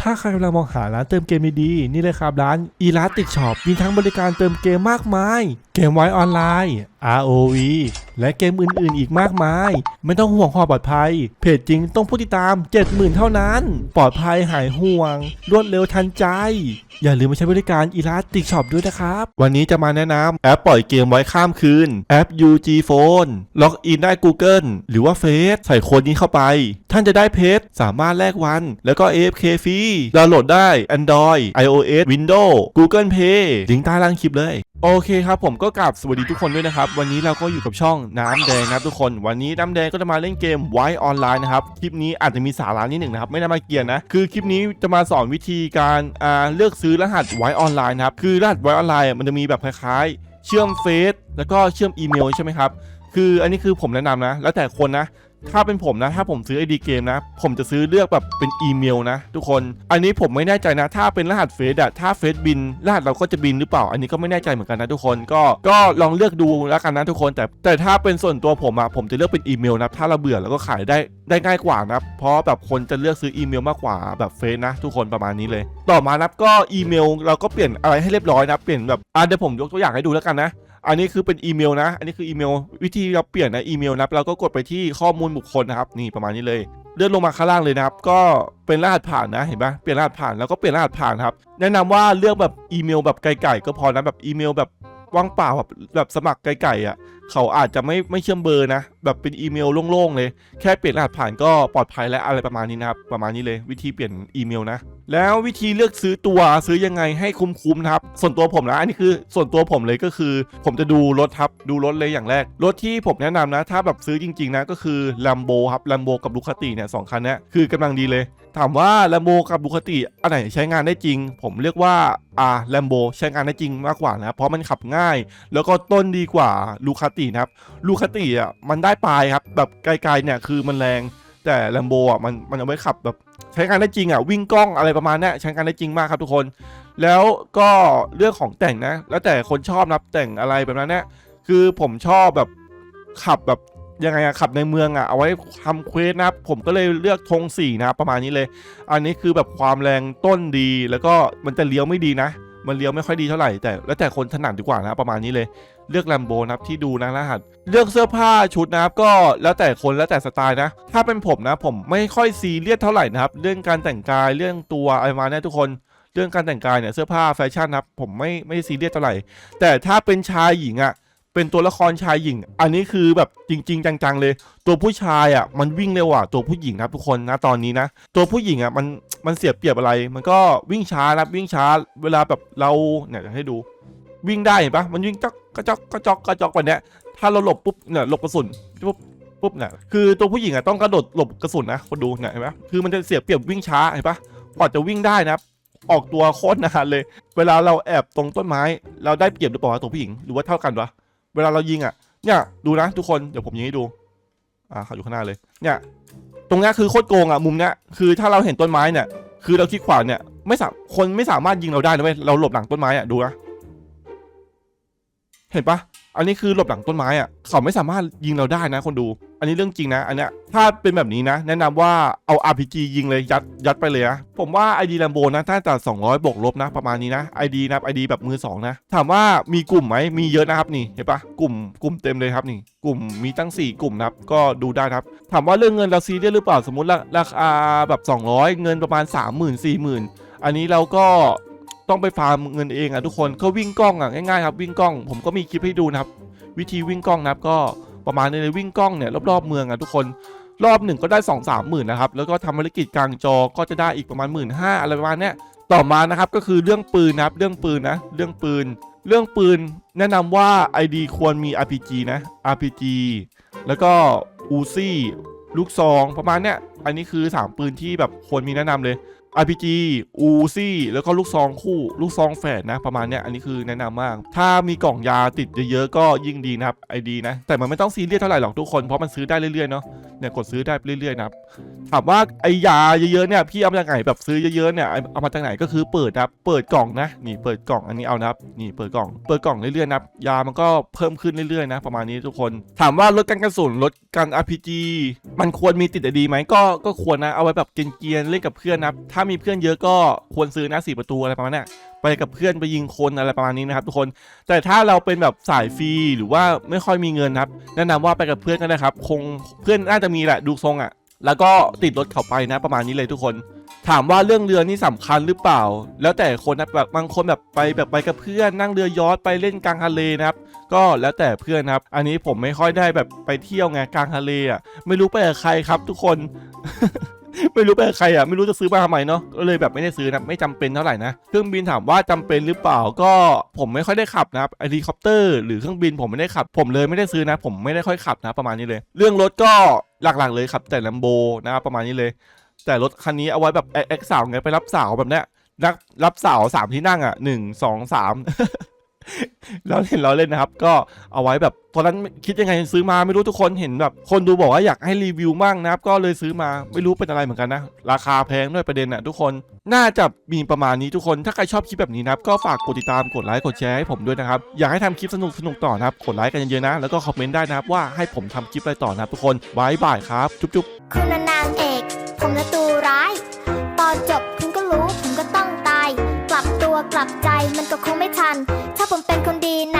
ถ้าใครกำลังมองหาร้านเติมเกมดีๆนี่เลยครับร้าน e l a s t i c Shop มีทั้งบริการเติมเกมมากมาย เกมไว้ออนไลน์ ROV และเกมอื่นๆ อีกมากมาย ไม่ต้องห่วงความปลอดภัย เพจจริงต้องผู้ติดตาม 70,000 เท่านั้น ปลอดภัยหายห่วง รวดเร็วทันใจ อย่าลืมมาใช้บริการ e l a s t i c Shop ด้วยนะครับ วันนี้จะมาแนะนำแอปปล่อยเกมไว้ข้ามคืน แอป UG Phone ล็อกอินได้ Google หรือว่าเฟซใส่โค้ดนี้เข้าไป ท่านจะได้เพจสามารถแลกวัน แล้วก็ AFK ฟรีดาวน์โหลดได้ Android iOS Windows Google Play ลิงก์ใต้ล่างคลิปเลย โอเคครับผมก็กลับสวัสดีทุกคนด้วยนะครับ วันนี้เราก็อยู่กับช่องน้ำแดงนะครับทุกคนวันนี้น้ำแดงก็จะมาเล่นเกมไว้ออนไลน์นะครับคลิปนี้อาจจะมีสาระนิดหนึ่งนะครับไม่ได้มาเกียนนะคือคลิปนี้จะมาสอนวิธีการอ่าเลือกซื้อรหัสไว้ออนไลน์นะครับคือรหัสไว้ออนไลน์มันจะมีแบบคล้ายๆ เชื่อมเฟซแล้วก็เชื่อมอีเมลใช่ไหมครับคืออันนี้คือผมแนะนำนะ แล้วแต่คนนะ ถ้าเป็นผมนะ ถ้าผมซื้อไอดีเกมนะ ผมจะซื้อเลือกแบบเป็นอีเมลนะ ทุกคน อันนี้ผมไม่แน่ใจนะ ถ้าเป็นรหัสเฟซอะถ้าเฟซบิน รหัสเราก็จะบินหรือเปล่า อันนี้ก็ไม่แน่ใจเหมือนกันนะทุกคน ก็ก็ลองเลือกดูแล้วกันนะทุกคน แต่แต่ถ้าเป็นส่วนตัวผมอะผมจะเลือกเป็นอีเมลนะ ถ้าเราเบื่อแล้วก็ขายได้ได้ง่ายกว่านะเพราะแบบคนจะเลือกซื้ออีเมลมากกว่าแบบเฟซนะ ทุกคนประมาณนี้เลย ต่อมานับก็อีเมลเราก็เปลี่ยนอะไรให้เรียบร้อยนะ เปลี่ยนแบบอะเดี๋ยวผมยกตัวอย่างให้ดูแล้วกันนะ อันนี้คือเป็นอีเมลนะ อันนี้คืออีเมล วิธีเราเปลี่ยนนะอีเมลนะเราก็กดไปที่ข้อมูลบุคคลนะครับ นี่ประมาณนี้เลย เลื่อนลงมาข้างล่างเลยนะครับ ก็เป็นรหัสผ่านนะเห็นปะเปลี่ยนรหัสผ่านแล้วก็เปลี่ยนรหัสผ่านครับ แนะนำว่าเลือกแบบอีเมลแบบไกลๆก็พอนะแบบอีเมลแบบว่างเปล่าแบบแบบสมัครไกลๆอะ เขาอาจจะไม่ไม่เชื่อมเบอร์นะ แบบเป็นอีเมลโล่งๆเลย แค่เปลี่ยนรหัสผ่านก็ปลอดภัยและอะไรประมาณนี้นะครับ ประมาณนี้เลยวิธีเปลี่ยนอีเมลนะ แล้ววิธีเลือกซื้อตัวซื้อยังไงให้คุ้มๆนะครับ ส่วนตัวผมนะ อันนี้คือส่วนตัวผมเลยก็คือ ผมจะดูรถครับ ดูรถเลยอย่างแรก รถที่ผมแนะนำนะ ถ้าแบบซื้อจริง ๆ นะ ก็คือ Lambo ครับ Lambo กับ Ducati เนี่ยสองคันนี้คือกำลังดีเลย ถามว่า Lambo กับ Ducati อันไหนใช้งานได้จริง ผมเรียกว่าอ่า Lambo ใช้งานได้จริงมากกว่านะเพราะมันขับง่าย แล้วก็ต้นดีกว่า Ducati นะครับ Ducati อะมันได้ปลายครับแบบไกลๆเนี่ยคือมันแรง แต่ Lambo อะมันมันเอาไว้ขับแบบใช้งานได้จริงอะวิ่งกล้องอะไรประมาณนี้ใช้งานได้จริงมากครับทุกคน แล้วก็เรื่องของแต่งนะ แล้วแต่คนชอบนะแต่งอะไรแบบนั้นเนี่ยคือผมชอบแบบขับแบบ ยังไงอะขับในเมืองอะเอาไว้ทำเควสนะครับ ผมก็เลยเลือกธงสี่นะครับประมาณนี้เลย อันนี้คือแบบความแรงต้นดี แล้วก็มันจะเลี้ยวไม่ดีนะ มันเลี้ยวไม่ค่อยดีเท่าไหร่แต่แล้วแต่คนถนัดดีกว่านะประมาณนี้เลยเลือกแลมโบนะครับที่ดูนะรหัส เลือกเสื้อผ้าชุดนะครับก็แล้วแต่คนแล้วแต่สไตล์นะ ถ้าเป็นผมนะผมไม่ค่อยซีเรียสเท่าไหร่นะครับเรื่องการแต่งกายเรื่องตัวอะไรมาเนี่ยทุกคนเรื่องการแต่งกายเนี่ยเสื้อผ้าแฟชั่นนะครับผมไม่ไม่ซีเรียสเท่าไหร่ แต่ถ้าเป็นชายหญิงอะ่ะ เป็นตัวละครชายหญิง อันนี้คือแบบจริง ๆ จังๆเลย ตัวผู้ชายอะมันวิ่งเร็วกว่าตัวผู้หญิงนะครับทุกคนนะตอนนี้นะ ตัวผู้หญิงอะมันมันเสียเปรียบอะไร มันก็วิ่งช้านะวิ่งช้าเวลาแบบเราเนี่ยให้ดู วิ่งได้เห็นปะมันวิ่งจอกกระจอกกระจอกกระจอกแบบเนี้ถ้าเราหลบปุ๊บเนี่ยหลบกระสุนปุ๊บปุ๊บเนี่ยคือตัวผู้หญิงอะต้องกระโดดหลบกระสุนนะคนดูเนี่ยเห็นปะคือมันจะเสียเปรียบวิ่งช้าเห็นปะกว่าจะวิ่งได้นะออกตัวโคตรนานเลย เวลาเราแอบตรงต้นไม้ เราได้เปรียบหรือเปล่าวะตัวผู้หญิงหรือว่าเท่ากันวะ เวลาเรายิงอะ เนี่ย ดูนะทุกคน เดี๋ยวผมยิงให้ดู อ่าเขาอยู่ข้างหน้าเลย เนี่ย ตรงนี้คือโคตรโกงอะ มุมเนี้ย คือถ้าเราเห็นต้นไม้เนี่ย คือเราคิดขวาเนี่ย ไม่สามคนไม่สามารถยิงเราได้นะเว้ย เราหลบหลังต้นไม้อะ ดูนะ เห็นปะ อันนี้คือหลบหลังต้นไม้อะเขาไม่สามารถยิงเราได้นะคนดู อันนี้เรื่องจริงนะ อันเนี้ยถ้าเป็นแบบนี้นะ แนะนำว่าเอา RPG ยิงเลยยัดยัดไปเลยนะผมว่า ID Lambo นะถ้าแต่200 บวกลบนะประมาณนี้นะ ID นะ ID แบบมือสองนะถามว่ามีกลุ่มไหมมีเยอะนะครับนี่เห็นปะกลุ่มกลุ่มเต็มเลยครับนี่ กลุ่มมีตั้ง 4 กลุ่มนะครับก็ดูได้ครับ ถามว่าเรื่องเงินเราซีเรียสหรือเปล่าสมมติราคาแบบ 200 เงินประมาณ 30,000 40,000อันนี้เราก็ ต้องไปฟาร์มเงินเองอะทุกคนก็วิ่งกล้องอะง่ายๆครับวิ่งกล้อง ผมก็มีคลิปให้ดูนะครับวิธีวิ่งกล้องนะครับก็ประมาณนี้เลยวิ่งกล้องเนี่ยรอบๆเมืองอะทุกคนรอบหนึ่งก็ได้2 3หมื่นนะครับแล้วก็ทำภารกิจกลางจอก็จะได้อีกประมาณหมื่นห้าอะไรประมาณเนี้ยต่อมานะครับก็คือเรื่องปืนนะครับเรื่องปืนนะเรื่องปืน เรื่องปืนแนะนำว่า ID ควรมี RPG นะ RPG แล้วก็อูซี่ลูกซองประมาณเนี้ยอันนี้คือ 3 ปืนที่แบบควรมีแนะนำเลย RPG อูซี่แล้วก็ลูกซองคู่ลูกซองแฝดนะประมาณเนี้ยอันนี้คือแนะนำมาก ถ้ามีกล่องยาติดเยอะๆก็ยิ่งดีนะครับไอดีนะ แต่มันไม่ต้องซีเรียสเท่าไหร่หรอกทุกคนเพราะมันซื้อได้เรื่อยๆเนาะเนี่ยกดซื้อได้เรื่อยๆนะครับถามว่าไอยาเยอะๆเนี่ยพี่เอามาจากไหนแบบซื้อเยอะๆเนี่ยเอามาจากไหนก็คือเปิดนะเปิดกล่องนะนี่เปิดกล่องอันนี้เอานะครับนี่เปิดกล่อง เปิดกล่องเรื่อยๆนะยามันก็เพิ่มขึ้นเรื่อยๆนะประมาณนี้ทุกคน ถามว่าลดการกระสุนลดการ RPG มันควรมีติดดีไหมก็ก็ควรนะเอาไว้แบบเกียนๆเล่นกับเพื่อนนะครับถ้ามีเพื่อนเยอะก็ควรซื้อนะสี่ประตูอะไรประมาณนี้ไปกับเพื่อนไปยิงคนอะไรประมาณนี้นะครับทุกคน แต่ถ้าเราเป็นแบบสายฟรีหรือว่าไม่ค่อยมีเงินครับ แนะนำว่าไปกับเพื่อนก็ได้ครับ คงเพื่อนน่าจะมีแหละดูทรงอะ่ะ แล้วก็ติดรถเขาไปนะประมาณนี้เลยทุกคน ถามว่าเรื่องเรือนี่สำคัญหรือเปล่า แล้วแต่คนนะแบบบางคนแบบไปแบบไปกับเพื่อนนั่งเรือยอชต์ไปเล่นกลางทะเลนะครับ ก็แล้วแต่เพื่อนครับ อันนี้ผมไม่ค่อยได้แบบไปเที่ยวไงกลางทะเลอะไม่รู้ไปกับใครครับทุกคน ไม่รู้ไปกับใครอะไม่รู้จะซื้อมาทำไมเนาะก็เลยแบบไม่ได้ซื้อนะไม่จำเป็นเท่าไหร่นะเครื่องบินถามว่าจำเป็นหรือเปล่าก็ผมไม่ค่อยได้ขับนะครับเฮลิคอปเตอร์หรือเครื่องบินผมไม่ได้ขับ ผมเลยไม่ได้ซื้อนะ ผมไม่ได้ค่อยขับนะประมาณนี้เลย เรื่องรถก็หลักๆเลยครับแต่ลัมโบนะครับประมาณนี้เลย แต่รถคันนี้เอาไว้แบบเอ็กสาวไงไปรับสาวแบบเนี้ยนักรับสาวสามที่นั่งอะหนึ่งสองสาม เราเล่นเราเล่นนะครับ ก็เอาไว้แบบตอนนั้นคิดยังไงซื้อมาไม่รู้ทุกคนเห็นแบบ คนดูบอกว่าอยากให้รีวิวมั่งนะครับ ก็เลยซื้อมาไม่รู้เป็นอะไรเหมือนกันนะ ราคาแพงด้วยประเด็นน่ะทุกคนน่าจะมีประมาณนี้ทุกคนถ้าใครชอบคลิปแบบนี้นะครับ ก็ฝากกดติดตามกดไลค์กดแชร์ให้ผมด้วยนะครับ อยากให้ทำคลิปสนุกสนุกต่อนะครับ กดไลค์กันเยอะๆนะแล้วก็คอมเมนต์ได้นะครับว่าให้ผมทำคลิปอะไรต่อนะครับทุกคนบายบายครับจุ๊บๆคุณนางเอกผมน่ะตัวร้ายตอนจบคุณก็รู้ผมก็ต้องตาย กลับตัวกลับใจมันก็คงไม่ทัน ผมเป็นคนดีนะ